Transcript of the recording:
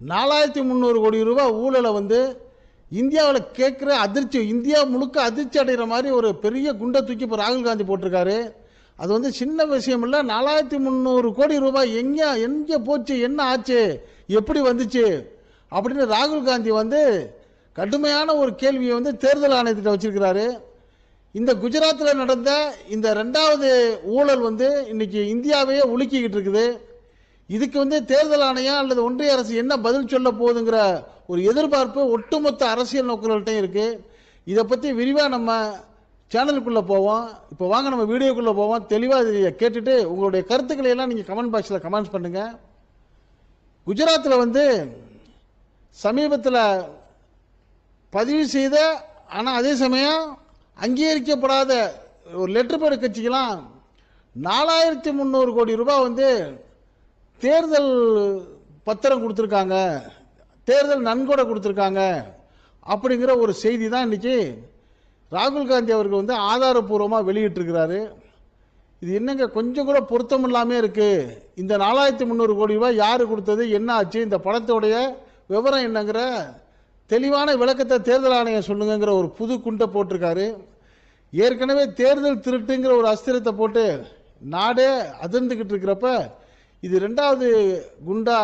நாலாயிரத்தி முந்நூறு கோடி ரூபாய் ஊழலை வந்து இந்தியாவில் கேட்குற அதிர்ச்சி இந்தியா முழுக்க அதிர்ச்சி அடைகிற மாதிரி ஒரு பெரிய குண்டை தூக்கி இப்போ ராகுல் காந்தி போட்டிருக்காரு. அது வந்து சின்ன விஷயம் இல்லை. நாலாயிரத்தி முந்நூறு கோடி ரூபாய் எங்கே எங்கே போச்சு என்ன ஆச்சு எப்படி வந்துச்சு அப்படின்னு ராகுல் காந்தி வந்து கடுமையான ஒரு கேள்வியை வந்து தேர்தல் ஆணையத்திட்ட வச்சுருக்கிறாரு. இந்த குஜராத்தில் நடந்த இந்த ரெண்டாவது ஊழல் வந்து இன்னைக்கு இந்தியாவையே உலுக்கிக்கிட்டு இருக்குது. இதுக்கு வந்து தேர்தல் ஆணையம் அல்லது ஒன்றிய அரசு என்ன பதில் சொல்ல போகுதுங்கிற ஒரு எதிர்பார்ப்பு ஒட்டுமொத்த அரசியல் நோக்கர்கள்ட்டையும் இருக்குது இதை பற்றி விரிவாக நம்ம சேனலுக்குள்ளே போவோம். இப்போ வாங்க நம்ம வீடியோக்குள்ளே போவோம். தெளிவாக இதை கேட்டுட்டு உங்களுடைய கருத்துக்களை எல்லாம் நீங்கள் கமெண்ட் பாக்ஸில் கமெண்ட்ஸ் பண்ணுங்கள் குஜராத்தில் வந்து சமீபத்தில் பதிவு செய்த ஆனால் அதே சமயம் அங்கீகரிக்கப்படாத ஒரு லெட்டர் பேடு கட்சிக்கெலாம் நாலாயிரத்தி முந்நூறு கோடி ரூபாய் வந்து தேர்தல் பத்திரம் கொடுத்துருக்காங்க. தேர்தல் நன்கொடை கொடுத்துருக்காங்க. அப்படிங்கிற ஒரு செய்தி தான் இன்னைக்கு ராகுல் காந்தி அவர்கள் வந்து ஆதாரப்பூர்வமாக வெளியிட்டிருக்கிறாரு. இது என்னங்க கொஞ்சம் கூட பொருத்தம் இல்லாமல் இருக்குது இந்த நாலாயிரத்தி முந்நூறு கோடி ரூபாய் யார் கொடுத்தது? என்ன ஆச்சு? இந்த படத்தோடைய விவரம் என்னங்கிற தெளிவான விளக்கத்தை தேர்தல் ஆணையம் சொல்லுங்கிற ஒரு புது குண்டை போட்டிருக்காரு. ஏற்கனவே தேர்தல் திருட்டுங்கிற ஒரு அஸ்திரத்தை போட்டு நாடே அதிர்ந்துக்கிட்டு இருக்கிறப்ப இது ரெண்டாவது குண்டா